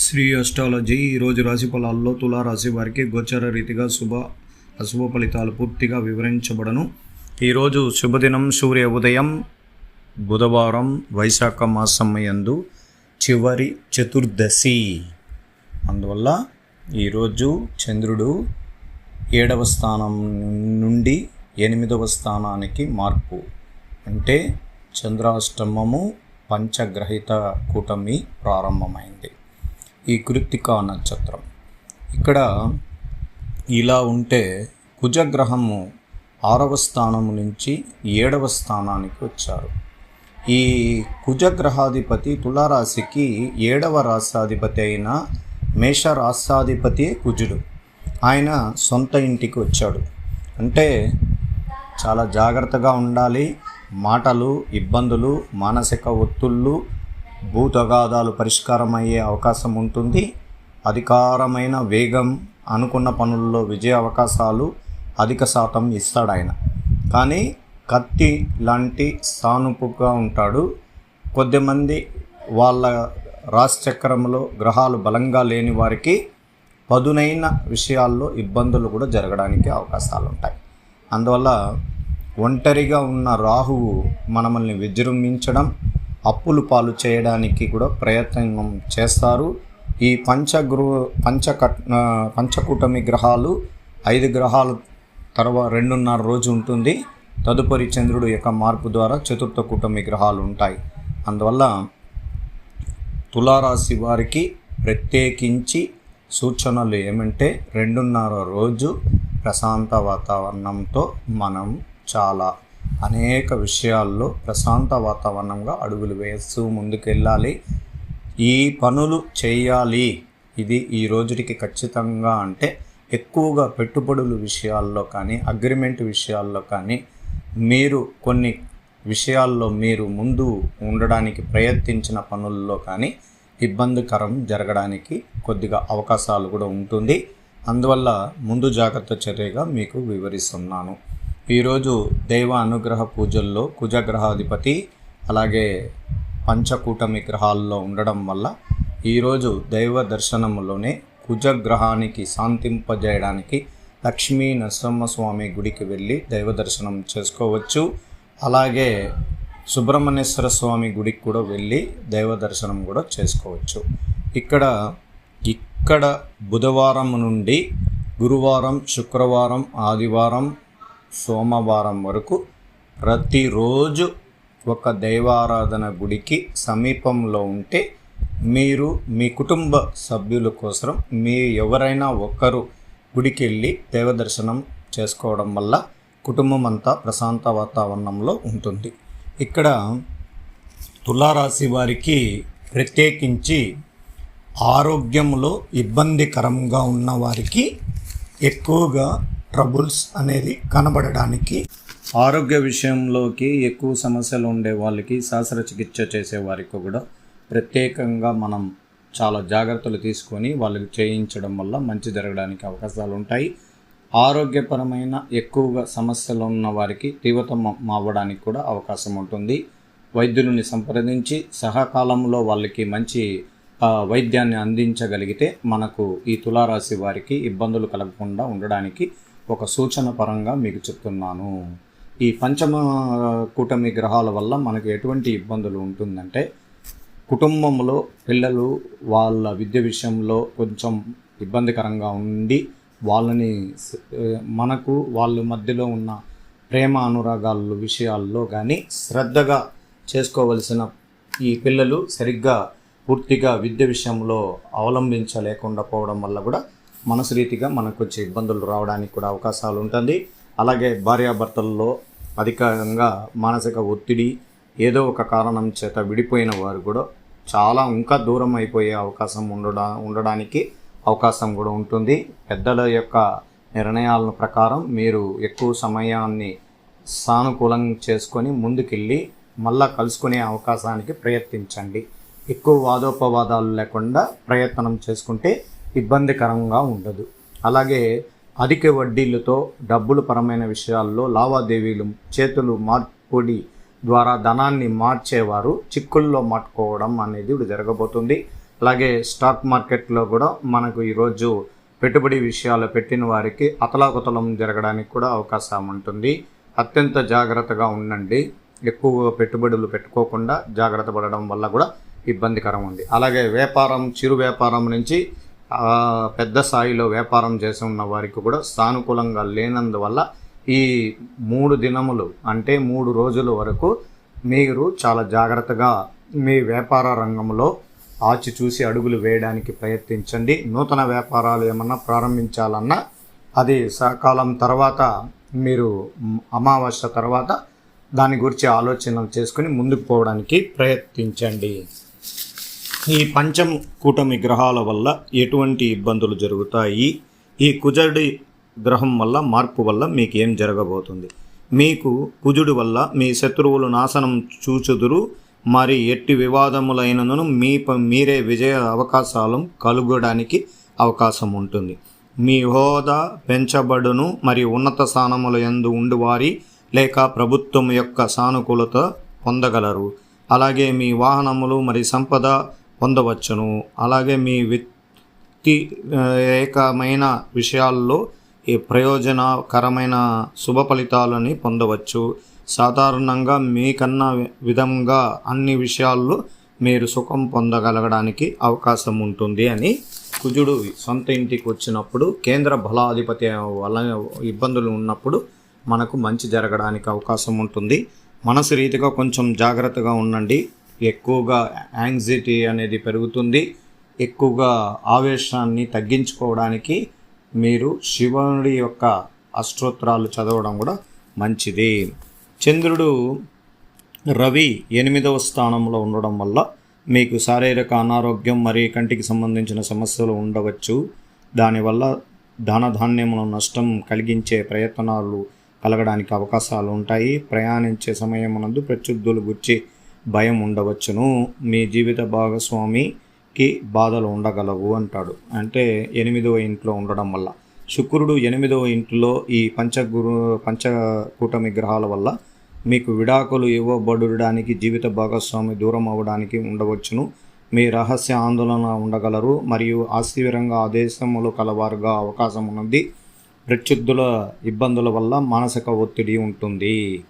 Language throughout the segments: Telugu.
శ్రీ అస్ట్రాలజీ ఈరోజు రాశి ఫలాల్లో తులారాశి వారికి గోచర రీతిగా శుభ అశుభ ఫలితాలు పూర్తిగా వివరించబడను. ఈరోజు శుభదినం సూర్య ఉదయం బుధవారం వైశాఖ మాసం యందు చివరి చతుర్దశి. అందువల్ల ఈరోజు చంద్రుడు ఏడవ స్థానం నుండి ఎనిమిదవ స్థానానికి మార్పు. అంటే చంద్రాష్టమము పంచగ్రహిత కూటమి ప్రారంభమైంది. ఈ కృత్తికా నక్షత్రం. ఇక్కడ ఇలా ఉంటే కుజగ్రహము ఆరవ స్థానము నుంచి ఏడవ స్థానానికి వచ్చారు. ఈ కుజగ్రహాధిపతి తులారాశికి ఏడవ రాష్ట్రాధిపతి అయిన మేష రాష్ట్రాధిపతి కుజుడు. ఆయన సొంత ఇంటికి వచ్చాడు. అంటే చాలా జాగ్రత్తగా ఉండాలి. మాటలు ఇబ్బందులు మానసిక ఒత్తుళ్ళు భూతగాదాలు పరిష్కారం అయ్యే అవకాశం ఉంటుంది. అధికారమైన వేగం అనుకున్న పనుల్లో విజయ అవకాశాలు అధిక శాతం ఇస్తాడు ఆయన. కానీ కత్తి లాంటి సానుపుగా ఉంటాడు. కొద్దిమంది వాళ్ళ రాశిచక్రంలో గ్రహాలు బలంగా లేని వారికి పదునైన విషయాల్లో ఇబ్బందులు కూడా జరగడానికి అవకాశాలు ఉంటాయి అందువల్ల ఒంటరిగా ఉన్న రాహువు మనల్ని విజృంభించడం అప్పులు పాలు చేయడానికి కూడా ప్రయత్నం చేస్తారు. ఈ పంచగృ పంచకట్ పంచకూటమి గ్రహాలు ఐదు గ్రహాలు తర్వాత రెండున్నర రోజు ఉంటుంది. తదుపరి చంద్రుడు యొక్క మార్పు ద్వారా చతుర్థ కూటమి గ్రహాలు ఉంటాయి. అందువల్ల తులారాశి వారికి ప్రత్యేకించి సూచనలు ఏమంటే రెండున్నర రోజు ప్రశాంత వాతావరణంతో మనం చాలా అనేక విషయాల్లో ప్రశాంత వాతావరణంగా అడుగులు వేస్తూ ముందుకెళ్ళాలి. ఈ పనులు చేయాలి. ఇది ఈ రోజుటికి ఖచ్చితంగా అంటే ఎక్కువగా పెట్టుబడుల విషయాల్లో కానీ అగ్రిమెంట్ విషయాల్లో కానీ మీరు కొన్ని విషయాల్లో మీరు ముందు ఉండడానికి ప్రయత్నించిన పనుల్లో కానీ ఇబ్బందికరం జరగడానికి కొద్దిగా అవకాశాలు కూడా ఉంటుంది. అందువల్ల ముందు జాగ్రత్త చర్యగా మీకు వివరిస్తున్నాను. ఈరోజు దైవ అనుగ్రహ పూజల్లో కుజగ్రహాధిపతి అలాగే పంచకూటమి గ్రహాల్లో ఉండడం వల్ల ఈరోజు దైవ దర్శనంలోనే కుజగ్రహానికి శాంతింపజేయడానికి లక్ష్మీ నరసింహస్వామి గుడికి వెళ్ళి దైవ దర్శనం చేసుకోవచ్చు. అలాగే సుబ్రహ్మణ్యేశ్వర స్వామి గుడికి కూడా వెళ్ళి దైవ దర్శనం కూడా చేసుకోవచ్చు. ఇక్కడ ఇక్కడ బుధవారం నుండి గురువారం శుక్రవారం ఆదివారం సోమవారం వరకు ప్రతిరోజు ఒక దైవారాధన గుడికి సమీపంలో ఉంటే మీరు మీ కుటుంబ సభ్యుల కోసం మీ ఎవరైనా ఒక్కరు గుడికి వెళ్ళి దైవదర్శనం చేసుకోవడం వల్ల కుటుంబం అంతా ప్రశాంత వాతావరణంలో ఉంటుంది. ఇక్కడ తులారాశి వారికి ప్రత్యేకించి ఆరోగ్యంలో ఇబ్బందికరంగా ఉన్న వారికి ఎక్కువగా ట్రబుల్స్ అనేది కనబడడానికి ఆరోగ్య విషయంలోకి ఎక్కువ సమస్యలు ఉండే వాళ్ళకి శస్త్రచికిత్స చేసే వారికి కూడా ప్రత్యేకంగా మనం చాలా జాగ్రత్తలు తీసుకొని వాళ్ళకి చేయించడం వల్ల మంచి జరగడానికి అవకాశాలు ఉంటాయి. ఆరోగ్యపరమైన ఎక్కువగా సమస్యలు ఉన్న వారికి తీవ్రతం అవ్వడానికి కూడా అవకాశం ఉంటుంది. వైద్యులని సంప్రదించి సహకాలంలో వాళ్ళకి మంచి వైద్యాన్ని అందించగలిగితే మనకు ఈ తులారాశి వారికి ఇబ్బందులు కలగకుండా ఉండడానికి ఒక సూచన పరంగా మీకు చెప్తున్నాను. ఈ పంచమ కూటమి గ్రహాల వల్ల మనకు ఎటువంటి ఇబ్బందులు ఉంటుందంటే కుటుంబంలో పిల్లలు వాళ్ళ విద్య విషయంలో కొంచెం ఇబ్బందికరంగా ఉండి వాళ్ళని మనకు వాళ్ళ మధ్యలో ఉన్న ప్రేమ అనురాగాల విషయాల్లో కానీ శ్రద్ధగా చేసుకోవలసిన ఈ పిల్లలు సరిగ్గా పూర్తిగా విద్య విషయంలో అవలంబించలేకుండా పోవడం వల్ల కూడా మనసు రీతిగా మనకు వచ్చే ఇబ్బందులు రావడానికి కూడా అవకాశాలు ఉంటుంది. అలాగే భార్యాభర్తల్లో అధికంగా మానసిక ఒత్తిడి ఏదో ఒక కారణం చేత విడిపోయిన వారు కూడా చాలా ఇంకా దూరం అయిపోయే అవకాశం ఉండడా ఉండడానికి అవకాశం కూడా ఉంటుంది. పెద్దల యొక్క నిర్ణయాల ప్రకారం మీరు ఎక్కువ సమయాన్ని సానుకూలం చేసుకొని ముందుకెళ్ళి మళ్ళా కలుసుకునే అవకాశానికి ప్రయత్నించండి. ఎక్కువ వాదోపవాదాలు లేకుండా ప్రయత్నం చేసుకుంటే ఇబ్బందికరంగా ఉండదు. అలాగే అధిక వడ్డీలతో డబ్బులు పరమైన విషయాల్లో లావాదేవీలు చేతులు మార్పుడి ద్వారా ధనాన్ని మార్చేవారు చిక్కుల్లో మాట్టుకోవడం అనేది ఇప్పుడు జరగబోతుంది. అలాగే స్టాక్ మార్కెట్లో కూడా మనకు ఈరోజు పెట్టుబడి విషయాలు పెట్టిన వారికి అతలాకుతలం జరగడానికి కూడా అవకాశం ఉంటుంది. అత్యంత జాగ్రత్తగా ఉండండి. ఎక్కువ పెట్టుబడులు పెట్టుకోకుండా జాగ్రత్త పడడం వల్ల కూడా ఇబ్బందికరం ఉంది. అలాగే వ్యాపారం చిరు వ్యాపారం నుంచి పెద్ద స్థాయిలో వ్యాపారం చేసి ఉన్న వారికి కూడా సానుకూలంగా లేనందువల్ల ఈ మూడు దినములు అంటే మూడు రోజుల వరకు మీరు చాలా జాగ్రత్తగా మీ వ్యాపార రంగంలో ఆచి చూసి అడుగులు వేయడానికి ప్రయత్నించండి. నూతన వ్యాపారాలు ఏమన్నా ప్రారంభించాలన్నా అది సకాలం తర్వాత మీరు అమావాస్య తర్వాత దాని గురించి ఆలోచనలు చేసుకుని ముందుకు పోవడానికి ప్రయత్నించండి. ఈ పంచం కూటమి గ్రహాల వల్ల ఎటువంటి ఇబ్బందులు జరుగుతాయి? ఈ కుజుడి గ్రహం వల్ల మార్పు వల్ల మీకు ఏం జరగబోతుంది? మీకు కుజుడి వల్ల మీ శత్రువులు నాశనం చూచుదురు. మరి ఎట్టి వివాదములైనను మీ మీరే విజయ అవకాశాలు కలుగడానికి అవకాశం ఉంటుంది. మీ హోదా పెంచబడును. మరియు ఉన్నత స్థానముల ఎందు ఉండువారి లేక ప్రభుత్వం యొక్క సానుకూలత పొందగలరు. అలాగే మీ వాహనములు మరి సంపద పొందవచ్చును. అలాగే మీ వ్యక్తి ఏకమైన విషయాల్లో ఈ ప్రయోజనకరమైన శుభ ఫలితాలని పొందవచ్చు. సాధారణంగా మీకన్నా విధంగా అన్ని విషయాల్లో మీరు సుఖం పొందగలగడానికి అవకాశం ఉంటుంది అని కుజుడు సొంత ఇంటికి వచ్చినప్పుడు కేంద్ర బలాధిపతి వల్ల ఇబ్బందులు ఉన్నప్పుడు మనకు మంచి జరగడానికి అవకాశం ఉంటుంది. మనసు రీతిగా కొంచెం జాగ్రత్తగా ఉండండి. ఎక్కువగా యాంగ్జైటీ అనేది పెరుగుతుంది. ఎక్కువగా ఆవేశాన్ని తగ్గించుకోవడానికి మీరు శివుడి యొక్క అష్టోత్తరాలు చదవడం కూడా మంచిది. చంద్రుడు రవి ఎనిమిదవ స్థానంలో ఉండడం వల్ల మీకు శారీరక అనారోగ్యం మరియు కంటికి సంబంధించిన సమస్యలు ఉండవచ్చు. దానివల్ల ధనధాన్యముల నష్టం కలిగించే ప్రయత్నాలు కలగడానికి అవకాశాలు ఉంటాయి. ప్రయాణించే సమయమునందు ప్రత్యుద్ధులు గుర్చి భయం ఉండవచ్చును మీ జీవిత భాగస్వామికి బాధలు ఉండగలవు అంటాడు. అంటే ఎనిమిదవ ఇంట్లో ఉండడం వల్ల. శుక్రుడు ఎనిమిదవ ఇంట్లో ఈ పంచగురు పంచకూటమి గ్రహాల వల్ల మీకు విడాకులు ఇవ్వబడడానికి జీవిత భాగస్వామి దూరం అవ్వడానికి ఉండవచ్చును. మీ రహస్య ఆందోళన ఉండగలరు మరియు ఆశీవరంగా ఆదేశములు కలవారుగా అవకాశం ఉన్నది ప్రత్యుద్ధుల ఇబ్బందుల వల్ల మానసిక ఒత్తిడి ఉంటుంది.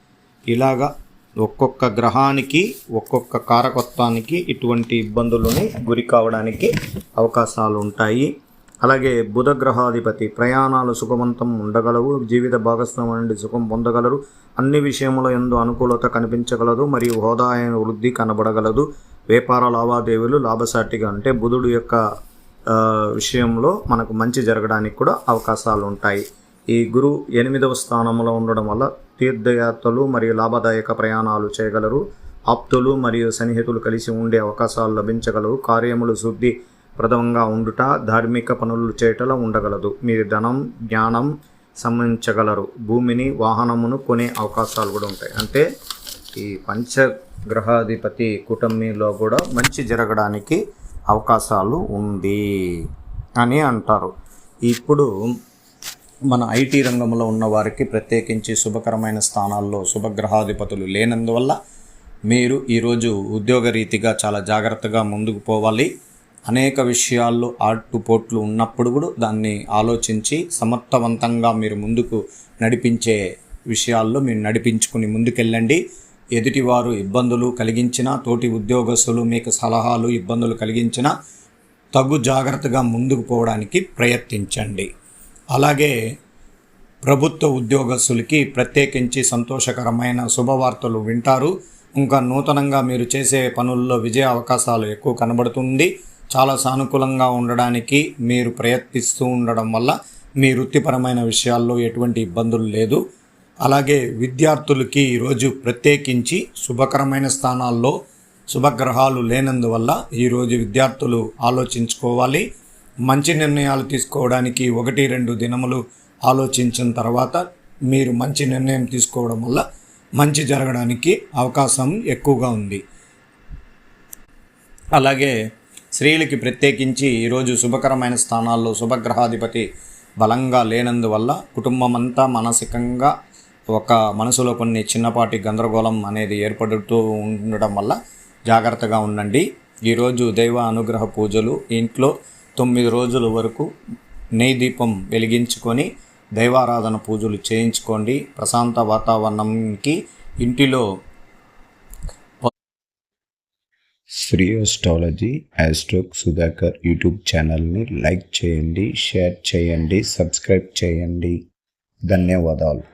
ఇలాగా ఒక్కొక్క గ్రహానికి ఒక్కొక్క కారకత్వానికి ఇటువంటి ఇబ్బందులని గురి కావడానికి అవకాశాలు ఉంటాయి అలాగే బుధ గ్రహాధిపతి ప్రయాణాలు సుఖవంతం ఉండగలవు జీవిత భాగస్వామి నుండి సుఖం పొందగలరు అన్ని విషయముల ఎందు అనుకూలత కనిపించగలదు మరియు హోదా వృద్ధి కనబడగలదు. వ్యాపార లావాదేవీలు లాభసాటిగా అంటే బుధుడు యొక్క విషయంలో మనకు మంచి జరగడానికి కూడా అవకాశాలు ఉంటాయి ఈ గురు ఎనిమిదవ స్థానంలో ఉండడం వల్ల తీర్థయాత్రలు మరియు లాభదాయక ప్రయాణాలు చేయగలరు. ఆప్తులు మరియు సన్నిహితులు కలిసి ఉండే అవకాశాలు లభించగలవు. కార్యములు శుద్ధి ప్రదంగా ఉండుట ధార్మిక పనులు చేయటలో ఉండగలదు. మీరు ధనం జ్ఞానం సంబంధించగలరు భూమిని వాహనమును కొనే అవకాశాలు కూడా ఉంటాయి. అంటే ఈ పంచగ్రహాధిపతి కుటుంబంలో కూడా మంచి జరగడానికి అవకాశాలు ఉంది అని అంటారు. ఇప్పుడు మన ఐటీ రంగంలో ఉన్న వారికి ప్రత్యేకించి శుభకరమైన స్థానాల్లో శుభగ్రహాధిపతులు లేనందువల్ల మీరు ఈరోజు ఉద్యోగరీతిగా చాలా జాగ్రత్తగా ముందుకు పోవాలి. అనేక విషయాల్లో ఆటుపోట్లు ఉన్నప్పుడు కూడా దాన్ని ఆలోచించి సమర్థవంతంగా మీరు ముందుకు నడిపించే విషయాల్లో మీరు నడిపించుకుని ముందుకెళ్ళండి. ఎదుటివారు ఇబ్బందులు కలిగించినా తోటి ఉద్యోగస్తులు మీకు సలహాలు ఇబ్బందులు కలిగించినా తగు జాగ్రత్తగా ముందుకు పోవడానికి ప్రయత్నించండి. అలాగే ప్రభుత్వ ఉద్యోగస్తులకి ప్రత్యేకించి సంతోషకరమైన శుభవార్తలు వింటారు. ఇంకా నూతనంగా మీరు చేసే పనుల్లో విజయ అవకాశాలు ఎక్కువ కనబడుతుంది. చాలా సానుకూలంగా ఉండడానికి మీరు ప్రయత్నిస్తూ ఉండడం వల్ల మీ వృత్తిపరమైన విషయాల్లో ఎటువంటి ఇబ్బందులు లేదు. అలాగే విద్యార్థులకి ఈరోజు ప్రత్యేకించి శుభకరమైన స్థానాల్లో శుభగ్రహాలు లేనందువల్ల ఈరోజు విద్యార్థులు ఆలోచించుకోవాలి. మంచి నిర్ణయాలు తీసుకోవడానికి ఒకటి రెండు దినములు ఆలోచించిన తర్వాత మీరు మంచి నిర్ణయం తీసుకోవడం వల్ల మంచి జరగడానికి అవకాశం ఎక్కువగా ఉంది. అలాగే స్త్రీలకి ప్రత్యేకించి ఈరోజు శుభకరమైన స్థానాల్లో శుభగ్రహాధిపతి బలంగా లేనందువల్ల కుటుంబం అంతా మానసికంగా ఒక మనసులో కొన్ని చిన్నపాటి గందరగోళం అనేది ఏర్పడుతూ ఉండడం వల్ల జాగ్రత్తగా ఉండండి. ఈరోజు దైవ అనుగ్రహ పూజలు ఇంట్లో తొమ్మిది రోజుల వరకు నెయ్యి దీపం వెలిగించుకొని దైవారాధన పూజలు చేయించుకోండి. ప్రశాంత వాతావరణంకి ఇంటిలో శ్రీ అస్ట్రాలజీ ఆస్ట్రోక్ సుధాకర్ యూట్యూబ్ ఛానల్ని లైక్ చేయండి షేర్ చేయండి సబ్స్క్రైబ్ చేయండి. ధన్యవాదాలు.